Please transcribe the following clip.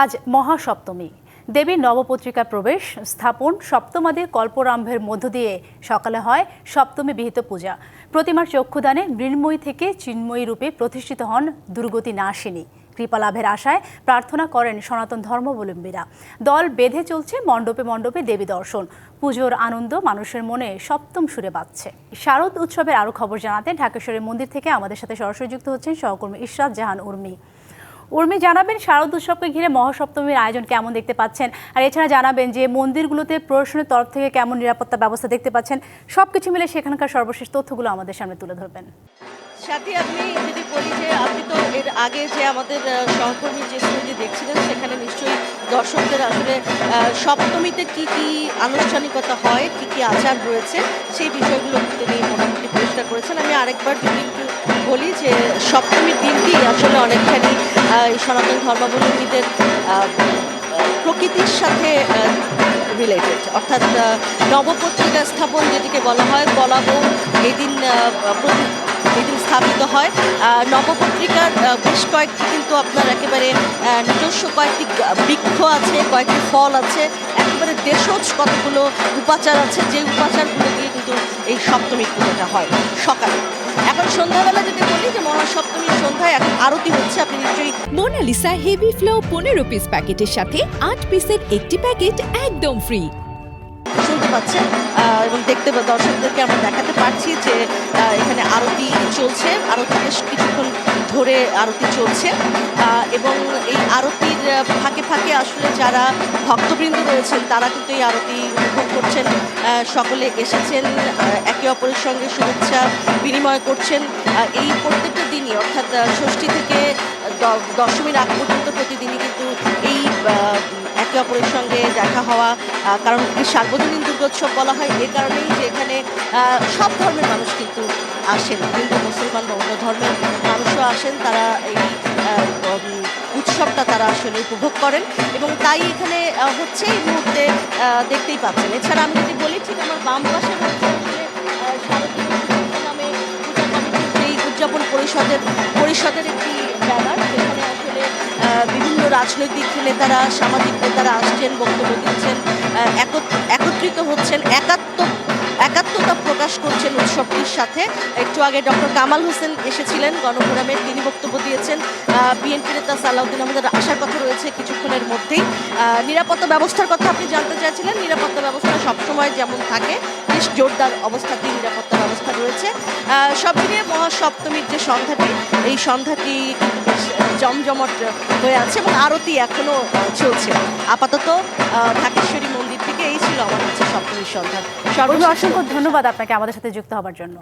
আজ মহাসপ্তমী। দেবীর নবপত্রিকা প্রবেশ, স্থাপন, সপ্তমাদের কল্পরাম্ভের মধ্য দিয়ে সকালে হয় সপ্তমী বিহিত পূজা। প্রতিমার চক্ষুদানে মৃন্ময়ী থেকে চিন্ময়ী রূপে প্রতিষ্ঠিত হন দুর্গতি নাশিনী। কৃপা লাভের আশায় প্রার্থনা করেন সনাতন ধর্মাবলম্বীরা। দল বেঁধে চলছে মণ্ডপে মণ্ডপে দেবী দর্শন। পুজোর আনন্দ মানুষের মনে সপ্তম সুরে বাজছে শারদ উৎসবের আরও খবর জানাতে ঢাকেশ্বরের মন্দির থেকে আমাদের সাথে সরাসরি যুক্ত হচ্ছেন সহকর্মী ইশরাত জাহান উর্মি। উর্মি, জানাবেন শারদ উৎসবকে ঘিরে মহাসপ্তমীর আয়োজন কেমন দেখতে পাচ্ছেন? আর এছাড়া জানাবেন যে, মন্দিরগুলোতে প্রশাসনের তরফ থেকে কেমন নিরাপত্তা ব্যবস্থা দেখতে পাচ্ছেন? সব কিছু মিলে সেখানকার সর্বশেষ তথ্যগুলো আমাদের সামনে তুলে ধরবেন। সাথে আপনি যদি বলি যে, আপনি তো এর আগে যে আমাদের সহকর্মী যে স্টুডিও দেখছিলেন, সেখানে নিশ্চয়ই দর্শকদের আসলে সপ্তমীতে কি কি আনুষ্ঠানিকতা হয়, কি কি আচার রয়েছে, সেই বিষয়গুলো তিনি মোটামুটি পরিষ্কার করেছেন। আমি আরেকবার একটু বলি যে সপ্তমীর দিনটি আসলে অনেকখানি এই সনাতন ধর্মাবলম্বীদের প্রকৃতির সাথে রিলেটেড অর্থাৎ নবপত্রিকা স্থাপন যেটিকে বলা হয় বলাবো এদিন এই দিন স্থাপিত হয়। নবপত্রিকার বেশ কয়েকটি কিন্তু আপনার একেবারে নিজস্ব কয়েকটি বৃক্ষ আছে, কয়েকটি ফল আছে, একেবারে দেশজ কতগুলো উপাচার আছে, যে উপাচারগুলো দিয়ে কিন্তু এই সপ্তমী পুজোটা হয় সকালে। এখন সন্ধ্যাবেলা যদি বলি যে মহাসপ্তমীর সন্ধ্যায় এখন আরতি হচ্ছে, আপনি নিশ্চয়ই মোনালিসা হেভি ফ্লো পনেরো পিস প্যাকেটের সাথে আট পিসের একটি প্যাকেট একদম ফ্রি পাচ্ছেন এবং দেখতে দর্শকদেরকে আমরা দেখাতে পারছি যে এখানে আরতি চলছে, আরতি বেশ কিছুক্ষণ ধরে আরতি চলছে এবং এই আরতির ফাঁকে ফাঁকে আসলে যারা ভক্তবৃন্দ রয়েছেন, তারা কিন্তু এই আরতি উপভোগ করছেন সকলে এসেছেন একে অপরের সঙ্গে শুভেচ্ছা বিনিময় করছেন এই প্রত্যেকটা দিনই, অর্থাৎ ষষ্ঠী থেকে দশমীর আগ পর্যন্ত প্রতিদিনই কিন্তু এই একে অপরের সঙ্গে দেখা হওয়া কারণ সার্বজনীন দুর্গোৎসব বলা হয়, এ কারণেই যে এখানে সব ধর্মের মানুষ কিন্তু আসেন। হিন্দু, মুসলমান বা অন্য ধর্মের মানুষও আসেন, তারা এই উৎসবটা তারা আসলে উপভোগ করেন এবং তাই এখানে হচ্ছে এই মুহূর্তে দেখতেই পাচ্ছেন। এছাড়া আমি যদি বলি, ঠিক আমার বাম পাশে নামে এই উদযাপন পরিষদের পরিষদের একটি রাজনৈতিক নেতারা, সামাজিক নেতারা আসছেন, বক্তব্য দিচ্ছেন একত্রিত হচ্ছেন, একাত্ম, একাত্মতা প্রকাশ করছেন উৎসবটির সাথে। একটু আগে ডক্টর কামাল হোসেন এসেছিলেন গণফোরামে তিনি বক্তব্য দিয়েছেন। বিএনপি নেতা সালাউদ্দিন আমাদের আসার কথা রয়েছে কিছুক্ষণের মধ্যেই। নিরাপত্তা ব্যবস্থার কথা আপনি জানতে চাইছিলেন, নিরাপত্তা ব্যবস্থা সবসময় যেমন থাকে বেশ জোরদার অবস্থাতে নিরাপত্তা অবস্থা রয়েছে। সব মিলিয়ে মহাসপ্তমীর যে সন্ধ্যাটি, এই সন্ধ্যাটি জমজমট হয়ে আছে এবং আরতি এখনও চলছে। আপাতত ঢাকেশ্বরী মন্দির থেকে এই ছিল আমার কাছে সপ্তমীর সন্ধ্যা। সর্বদা অসংখ্য ধন্যবাদ আপনাকে আমাদের সাথে যুক্ত হবার জন্য।